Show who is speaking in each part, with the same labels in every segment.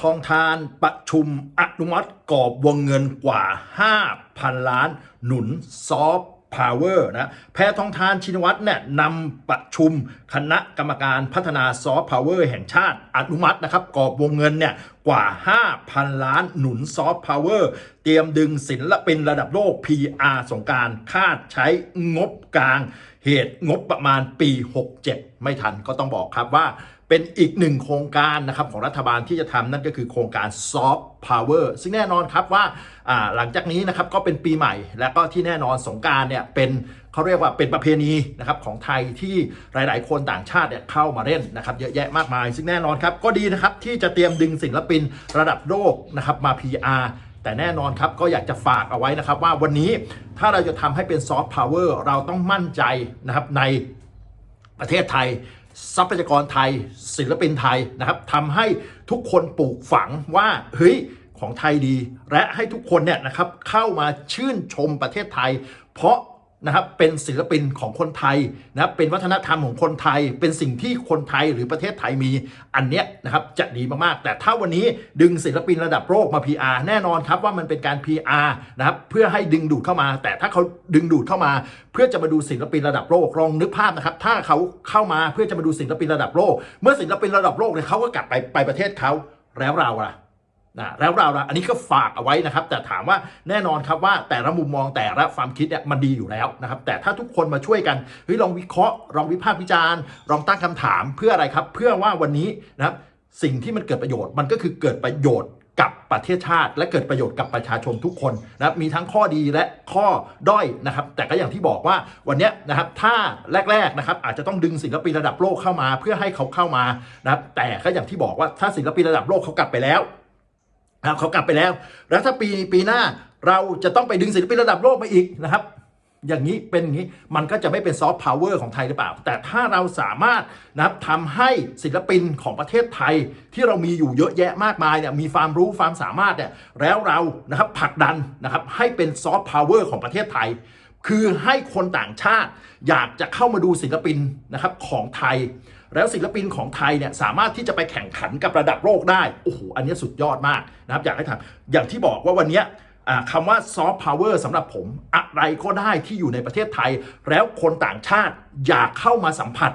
Speaker 1: ทองทานประชุมอนุมัติกรอบวงเงินกว่า 5,000 ล้าน หนุนซอฟต์พาวเวอร์นะแพทองทานชินวัตรเนี่ยนำประชุมคณะกรรมการพัฒนาซอฟต์พาวเวอร์แห่งชาติอนุมัตินะครับกรอบวงเงินเนี่ยกว่า 5,000 ล้านหนุนซอฟต์พาวเวอร์เตรียมดึงศิลปินระดับโลก PR สงการคาดใช้งบกลางเหตุงบประมาณปี 67 ไม่ทันก็ต้องบอกครับว่า เป็นอีกหนึ่งโครงการนะครับของรัฐบาลที่จะทำนั่นก็คือโครงการ Soft Power ซึ่งแน่นอนครับว่าหลังจากนี้นะครับก็เป็นปีใหม่ และก็ที่แน่นอนสงการเนี่ยเป็นเขาเรียกว่าเป็นประเพณีนะครับของไทยที่หลาย ๆ คนต่างชาติเนี่ยเข้ามาเล่นนะครับเยอะแยะมากมาย ซึ่งแน่นอนครับก็ดีนะครับที่จะเตรียมดึงศิลปินระดับโลกนะครับมา PR แต่แน่นอนครับก็อยากจะฝากเอาไว้นะครับว่าวันนี้ถ้าเราจะทำให้เป็นซอฟต์พาวเวอร์เราต้องมั่นใจนะครับในประเทศไทย ทรัพยากรไทย ศิลปินไทยนะครับทำให้ทุกคนปลูกฝังว่าเฮ้ยของไทยดี และให้ทุกคนเนี่ยนะครับเข้ามาชื่นชมประเทศไทย เพราะ นะครับเป็นศิลปินของคนไทยนะครับเป็นวัฒนธรรมของคนไทย เป็นสิ่งที่คนไทยหรือประเทศไทยมีอันเนี้ยนะครับจะดีมากๆ แต่ถ้าวันนี้ดึงศิลปินระดับโลกมา PR แน่นอนครับว่ามันเป็นการ PR นะครับเพื่อให้ดึงดูดเข้ามา แต่ถ้าเขาดึงดูดเข้ามา เพื่อจะมาดูศิลปินระดับโลกลองนึกภาพนะครับถ้าเขาเข้ามาเพื่อจะมาดูศิลปินระดับโลก เมื่อศิลปินระดับโลกเนี่ยเขาก็กลับไปไปประเทศเขาแล้วเราล่ะ นะแล้วเราอันนี้ก็ฝากเอาไว้นะครับ แต่ถามว่าแน่นอนครับว่าแต่ละมุมมองแต่ละความคิดเนี่ยมันดีอยู่แล้วนะครับ แต่ถ้าทุกคนมาช่วยกันเฮ้ยลองวิเคราะห์ลองวิพากษ์วิจารณ์ลองตั้งคำถามเพื่ออะไรครับ เพื่อว่าวันนี้นะครับสิ่งที่มันเกิดประโยชน์ มันก็คือเกิดประโยชน์กับประเทศชาติ และเกิดประโยชน์กับประชาชนทุกคนนะครับมีทั้งข้อดีและข้อด้อยนะครับ แต่ก็อย่างที่บอกว่าวันนี้นะครับถ้าแรกๆนะครับอาจจะต้องดึงศิลปินระดับโลกเข้ามา เพื่อให้เขาเข้ามานะครับแต่ก็อย่างที่บอกว่าถ้าศิลปินระดับโลกเขากลับไปแล้ว นะครับเขากลับไปแล้ว แล้วถ้าปีปีหน้าเราจะต้องไปดึงศิลปินระดับโลกมาอีกนะครับ อย่างนี้เป็นอย่างนี้มันก็จะไม่เป็นซอฟต์พาวเวอร์ของไทยหรือเปล่า แต่ถ้าเราสามารถนะครับทำให้ศิลปินของประเทศไทย ที่เรามีอยู่เยอะแยะมากมายเนี่ยมีความรู้ความสามารถเนี่ยแล้วเรานะครับผลักดันนะครับให้เป็นซอฟต์พาวเวอร์ของประเทศไทยคือให้คนต่างชาติอยากจะเข้ามาดูศิลปินนะครับของไทย แล้วศิลปินของไทยเนี่ยสามารถที่จะไปแข่งขันกับระดับโลกได้โอ้โหอันนี้สุดยอดมากนะครับอยากให้ทำอย่างที่บอกว่าวันนี้คำว่าซอฟต์พาวเวอร์สำหรับผมอะไรก็ได้ที่อยู่ในประเทศไทย แล้วคนต่างชาติอยากเข้ามาสัมผัส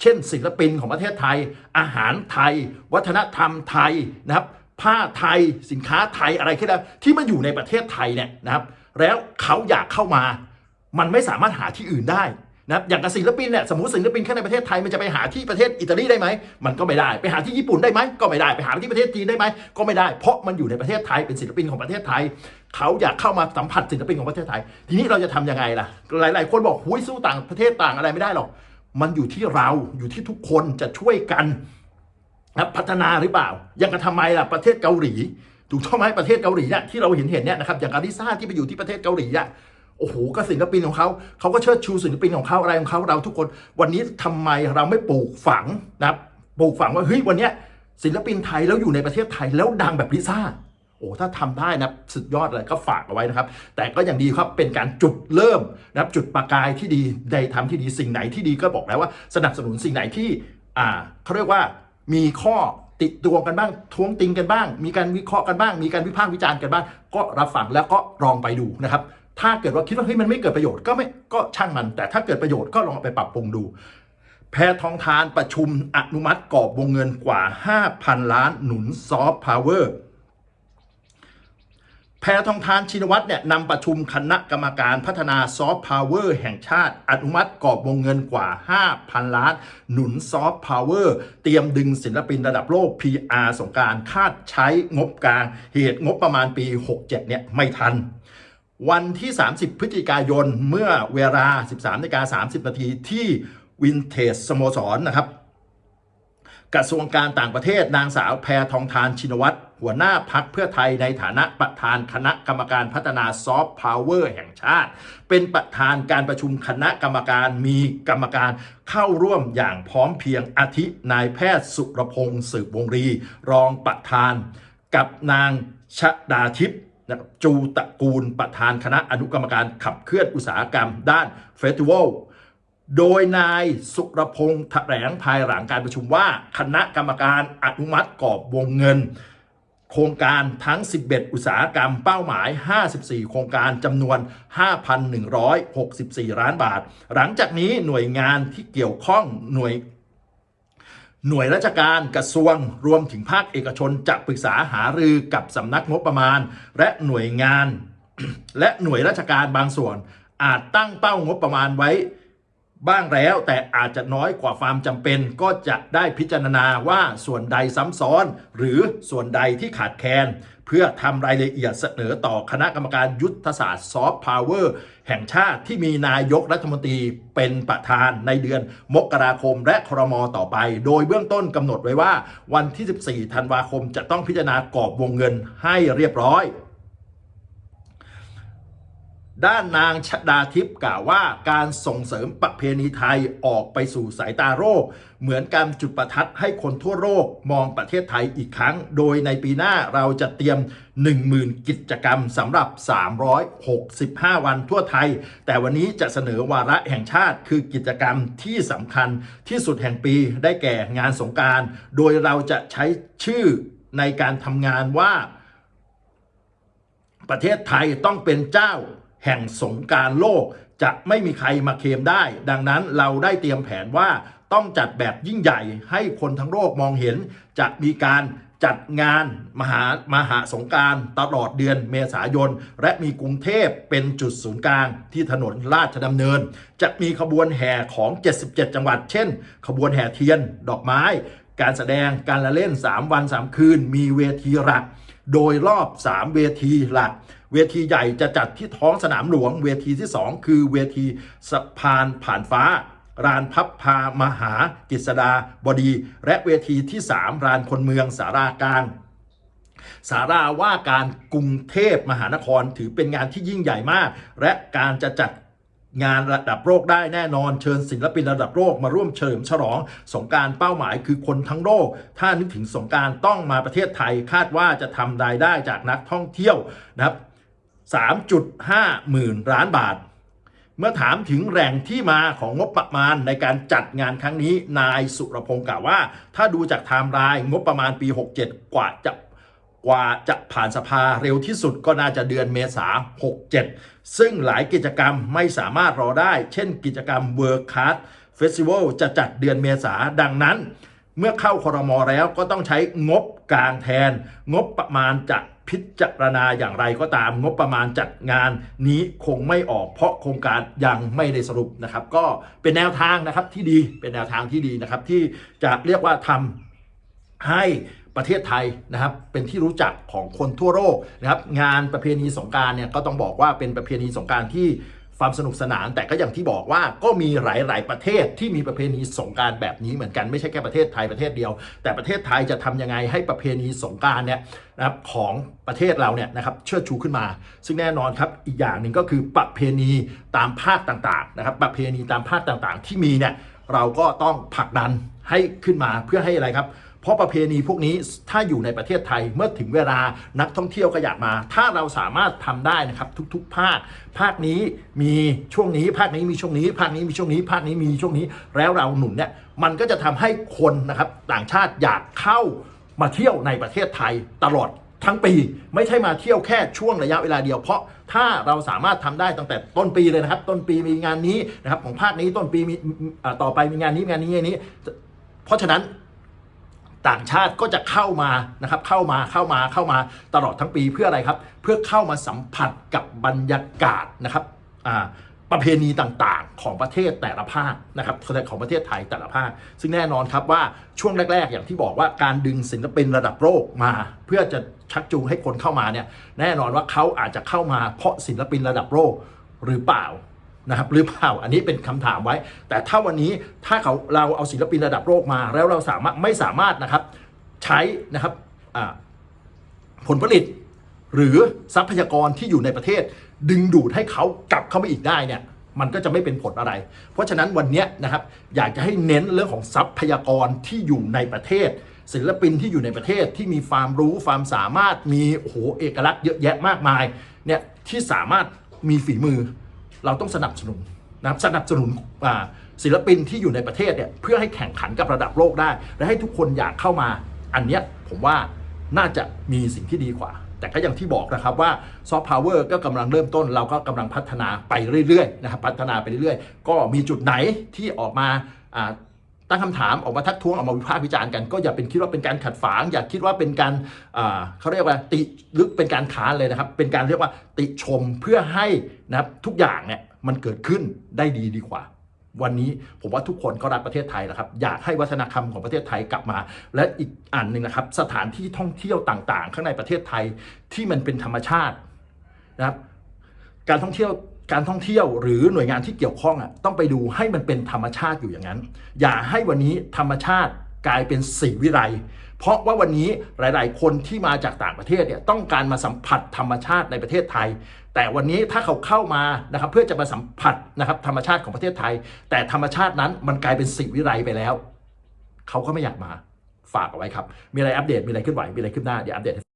Speaker 1: เช่น ศิลปินของประเทศไทย อาหารไทย วัฒนธรรมไทยนะครับผ้าไทยสินค้าไทยอะไรก็ได้ที่มันอยู่ในประเทศไทยเนี่ยนะครับ แล้วเขาอยากเข้ามา มันไม่สามารถหาที่อื่นได้ นะอย่างกับศิลปินเนี่ยสมมติศิลปินแค่ในประเทศไทยมันจะไปหาที่ประเทศอิตาลีได้ไหมมันก็ไม่ได้ไปหาที่ญี่ปุ่นได้ไหมก็ไม่ได้ไปหาที่ประเทศจีนได้ไหมก็ไม่ได้ เพราะมันอยู่ในประเทศไทยเป็นศิลปินของประเทศไทย เขาอยากเข้ามาสัมผัสศิลปินของประเทศไทย ทีนี้เราจะทำยังไงล่ะ หลาย ๆ คนบอกหุ้ยสู้ต่างประเทศต่างอะไรไม่ได้หรอกมันอยู่ที่เราอยู่ที่ทุกคนจะช่วยกันนะพัฒนาหรือเปล่ายังกันทำไมล่ะประเทศเกาหลีถูกต้องไหมประเทศเกาหลีเนี่ยที่เราเห็นเห็นเนี่ยนะครับอย่างการิซ่าที่ไปอยู่ที่ประเทศเกาหลีอะ โอ้โหก็ศิลปินของเขาเขาก็เชิดชูศิลปินของเขาอะไรของเขาเราทุกคน วันนี้ทำไมเราไม่ปลูกฝังนะครับปลูกฝังว่าเฮ้ยวันเนี้ยศิลปินไทยแล้วอยู่ในประเทศไทยแล้วดังแบบลิซ่าโอ้ถ้าทำได้นะสุดยอดเลยก็ฝากเอาไว้นะครับ แต่ก็อย่างดีครับเป็นการจุดเริ่มนะครับจุดประกายที่ดีได้ทำที่ดีสิ่งไหนที่ดีก็บอกแล้วว่าสนับสนุนสิ่งไหนที่อ่าเขาเรียกว่ามีข้อติดตวงกันบ้างท้วงติงกันบ้าง มีการวิเคราะห์กันบ้าง มีการวิพากษ์วิจารณ์กันบ้าง ก็รับฟังแล้วก็ลองไปดูนะครับ ถ้าเกิดว่าคิดว่าเฮ้ยมันไม่เกิดประโยชน์ก็ไม่ก็ช่างมัน แต่ถ้าเกิดประโยชน์ก็ลองไปปรับปรุงดู แพทองทานประชุมอนุมัติกรอบวงเงินกว่า 5,000 ล้านหนุนซอฟต์พาวเวอร์แพทองทานชินวัตรเนี่ยนำประชุมคณะกรรมการพัฒนาซอฟต์พาวเวอร์แห่งชาติ อนุมัติกรอบวงเงินกว่า 5,000 ล้าน หนุนซอฟต์พาวเวอร์เตรียมดึงศิลปินระดับโลก PR สงกรารคาดใช้งบกลาง เหตุงบประมาณปี 67 เนี่ยไม่ทัน วันที่ 30 พฤศจิกายนเมื่อเวลา 13นาฬิกา30 นาทีที่วินเทจสโมสรนนะครับ กระทรวงการต่างประเทศนางสาวแพทองทานชินวัตรหัวหน้าพักเพื่อไทยในฐานะประธานคณะกรรมการพัฒนาซอฟต์พาวเวอร์แห่งชาติ เป็นประธานการประชุมคณะกรรมการมีกรรมการเข้าร่วมอย่างพร้อมเพียงอาทินายแพทย์สุรพงศ์สืบวงรี รองประธาน กับนางชดาทิพย์ นะครับจูตระกูลประธานคณะอนุกรรมการขับเคลื่อนอุตสาหกรรมด้านเฟสติวัลโดยนายสุรพงษ์แถลงภายหลังการประชุมว่าคณะกรรมการอนุมัติกรอบวงเงิน โครงการทั้ง 11 อุตสาหกรรมเป้าหมาย 54 โครงการจำนวน 5,164 ล้านบาท หลังจากนี้หน่วยงานที่เกี่ยวข้องหน่วย หน่วยราชการกระทรวงรวมถึงภาคเอกชนจะปรึกษาหารือกับสำนักงบประมาณ และหน่วยงาน และหน่วยราชการบางส่วนอาจตั้งเป้างบประมาณไว้ บ้างแล้ว แต่อาจจะน้อยกว่าความจำเป็น ก็จะได้พิจารณาว่าส่วนใดซ้ำซ้อน หรือส่วนใดที่ขาดแคลนเพื่อทำรายละเอียดเสนอต่อคณะกรรมการยุทธศาสตร์ซอฟต์พาวเวอร์แห่งชาติที่มีนายกรัฐมนตรีเป็นประธานในเดือนมกราคมและครมต่อไป โดยเบื้องต้นกำหนดไว้ว่า วันที่ 14 ธันวาคมจะต้องพิจารณากรอบวงเงินให้เรียบร้อย ด้านนางชดาทิพย์กล่าวว่าการส่งเสริมประเพณีไทยออกไปสู่สายตาโลกเหมือนการจุดประทัดให้คนทั่วโลกมองประเทศไทยอีกครั้ง โดยในปีหน้าเราจะเตรียม 10,000 กิจกรรมสำหรับ 365 วันทั่วไทย แต่วันนี้จะเสนอวาระแห่งชาติคือกิจกรรมที่สำคัญที่สุดแห่งปีได้แก่งานสงการ โดยเราจะใช้ชื่อในการทำงานว่า ประเทศไทยต้องเป็นเจ้า แห่งสงการโลกจะไม่มีใครมาเคมได้ ดังนั้นเราได้เตรียมแผนว่าต้องจัดแบบยิ่งใหญ่ให้คนทั้งโลกมองเห็น จะมีการจัดงานมหามหาสงการตลอดเดือนเมษายน และมีกรุงเทพเป็นจุดศูนย์กลางที่ถนนราชดำเนิน จะมีขบวนแห่ของ 77 จังหวัด เช่น ขบวนแห่เทียน ดอกไม้ การแสดงการละเล่น 3 วัน 3 คืน มีเวทีหลัก โดยรอบ 3 เวทีหลัก เวทีใหญ่จะจัดที่ท้องสนามหลวง เวทีที่ 2 คือเวทีสะพานผ่านฟ้ารานพับพามหากฤษดาบดี และเวทีที่3รานคนเมืองสารากลางสาราว่าการกรุงเทพมหานครถือเป็นงานที่ยิ่งใหญ่มาก และการจะจัดงานระดับโลกได้แน่นอนเชิญศิลปินระดับโลกมาร่วมเฉลิมฉลอง สงการเป้าหมายคือคนทั้งโลก ถ้านึกถึงสงการต้องมาประเทศไทยคาดว่าจะทำรายได้จากนักท่องเที่ยวนะครับ 3.5 หมื่นล้านบาท เมื่อถามถึงแหล่งที่มาของงบประมาณในการจัดงานครั้งนี้ นายสุรพงศ์กล่าวว่า ถ้าดูจากไทม์ไลน์งบประมาณปี 67 กว่าจะกว่าจะผ่านสภาเร็วที่สุดก็น่าจะเดือนเมษา67 ซึ่งหลายกิจกรรมไม่สามารถรอได้ เช่นกิจกรรม World Card Festival จะจัดเดือนเมษาดังนั้น เมื่อเข้าคอรมอแล้วก็ต้องใช้งบกลางแทน งบประมาณจะ พิจารณาอย่างไรก็ตามงบประมาณจัดงานนี้คงไม่ออกเพราะโครงการยังไม่ได้สรุปนะครับ ก็เป็นแนวทางนะครับที่ดีเป็นแนวทางที่ดีนะครับที่จะเรียกว่าทำให้ประเทศไทยนะครับเป็นที่รู้จักของคนทั่วโลกนะครับงานประเพณีสงการเนี่ยก็ต้องบอกว่าเป็นประเพณีสงการที่ ความสนุกสนาน แต่ก็อย่างที่บอกว่าก็มีหลาย ๆ ประเทศที่มีประเพณีสงการแบบนี้เหมือนกันไม่ใช่แค่ประเทศไทยประเทศเดียว แต่ประเทศไทยจะทำยังไงให้ประเพณีสงการเนี่ยนะครับของประเทศเราเนี่ยนะครับเชิดชูขึ้นมา ซึ่งแน่นอนครับอีกอย่างหนึ่งก็คือประเพณีตามภาคต่าง ๆ นะครับ ประเพณีตามภาคต่าง ๆ ที่มีเนี่ยเราก็ต้องผลักดันให้ขึ้นมาเพื่อให้อะไรครับ เพราะประเพณีพวกนี้ถ้าอยู่ในประเทศไทยเมื่อถึงเวลานักท่องเที่ยวก็อยากมา ถ้าเราสามารถทำได้นะครับทุก ๆ ภาค ภาคนี้มีช่วงนี้ ภาคนี้มีช่วงนี้ ภาคนี้มีช่วงนี้ ภาคนี้มีช่วงนี้ แล้วเราหนุนเนี่ยมันก็จะทำให้คนนะครับต่างชาติอยากเข้ามาเที่ยวในประเทศไทยตลอดทั้งปีไม่ใช่มาเที่ยวแค่ช่วงระยะเวลาเดียว เพราะถ้าเราสามารถทำได้ตั้งแต่ต้นปีเลยนะครับ ต้นปีมีงานนี้นะครับของภาคนี้ต้นปีมีต่อไปมีงานนี้งานนี้งานนี้ เพราะฉะนั้น ต่างชาติก็จะเข้ามานะครับเข้ามาเข้ามาเข้ามาตลอดทั้งปีเพื่ออะไรครับ เพื่อเข้ามาสัมผัสกับบรรยากาศนะครับประเพณีต่างๆ ของประเทศแต่ละภาคนะครับของประเทศไทยแต่ละภาค ซึ่งแน่นอนครับว่าช่วงแรก ๆ อย่างที่บอกว่าการดึงศิลปินระดับโลกมา เพื่อจะชักจูงให้คนเข้ามาเนี่ยแน่นอนว่าเขาอาจจะเข้ามาเพราะศิลปินระดับโลกหรือเปล่า นะครับหรือเปล่าอันนี้เป็นคำถามไว้ แต่ถ้าวันนี้ถ้าเขาเราเอาศิลปินระดับโลกมา แล้วเราสามารถไม่สามารถนะครับใช้นะครับผลผลิต หรือทรัพยากรที่อยู่ในประเทศ ดึงดูดให้เขากลับเข้ามาอีกได้เนี่ยมันก็จะไม่เป็นผลอะไร เพราะฉะนั้นวันนี้นะครับอยากจะให้เน้นเรื่องของทรัพยากรที่อยู่ในประเทศ ศิลปินที่อยู่ในประเทศที่มีความรู้ความสามารถมีโอ้โหเอกลักษณ์เยอะแยะมากมายเนี่ยที่สามารถมีฝีมือ เราต้องสนับสนุนนะครับสนับสนุนศิลปินที่อยู่ในประเทศเนี่ยเพื่อให้แข่งขันกับระดับโลกได้ และให้ทุกคนอยากเข้ามา อันเนี้ยผมว่าน่าจะมีสิ่งที่ดีกว่า แต่ก็อย่างที่บอกนะครับว่าซอฟต์พาวเวอร์ก็กำลังเริ่มต้น เราก็กำลังพัฒนาไปเรื่อยๆนะครับพัฒนาไปเรื่อยๆ ก็มีจุดไหนที่ออกมา ตั้งคำถามออกมาทักท้วงออกมาวิพากษ์วิจารณ์กันก็อย่าเป็นคิดว่าเป็นการขัดฝาง อย่าคิดว่าเป็นการเขาเรียกว่าติหรือเป็นการค้านเลยนะครับ เป็นการเรียกว่าติชมเพื่อให้นะครับทุกอย่างเนี่ยมันเกิดขึ้นได้ดีดีกว่า วันนี้ผมว่าทุกคนก็รักประเทศไทยนะครับ อยากให้วัฒนธรรมของประเทศไทยกลับมา และอีกอันหนึ่งนะครับ สถานที่ท่องเที่ยวต่างๆ ข้างในประเทศไทยที่มันเป็นธรรมชาตินะครับการท่องเที่ยว การท่องเที่ยวหรือหน่วยงานที่เกี่ยวข้องอะต้องไปดูให้มันเป็นธรรมชาติอยู่อย่างนั้น อย่าให้วันนี้ธรรมชาติกลายเป็นสีวิไลเพราะว่าวันนี้หลาย ๆ คนที่มาจากต่างประเทศเนี่ยต้องการมาสัมผัสธรรมชาติในประเทศไทย แต่วันนี้ถ้าเขาเข้ามานะครับเพื่อจะมาสัมผัสนะครับธรรมชาติของประเทศไทย แต่ธรรมชาตินั้นมันกลายเป็นสีวิไลไปแล้ว เขาก็ไม่อยากมาฝากเอาไว้ครับ มีอะไรอัปเดตมีอะไรขึ้นไหวมีอะไรขึ้นหน้าเดี๋ยวอัปเดต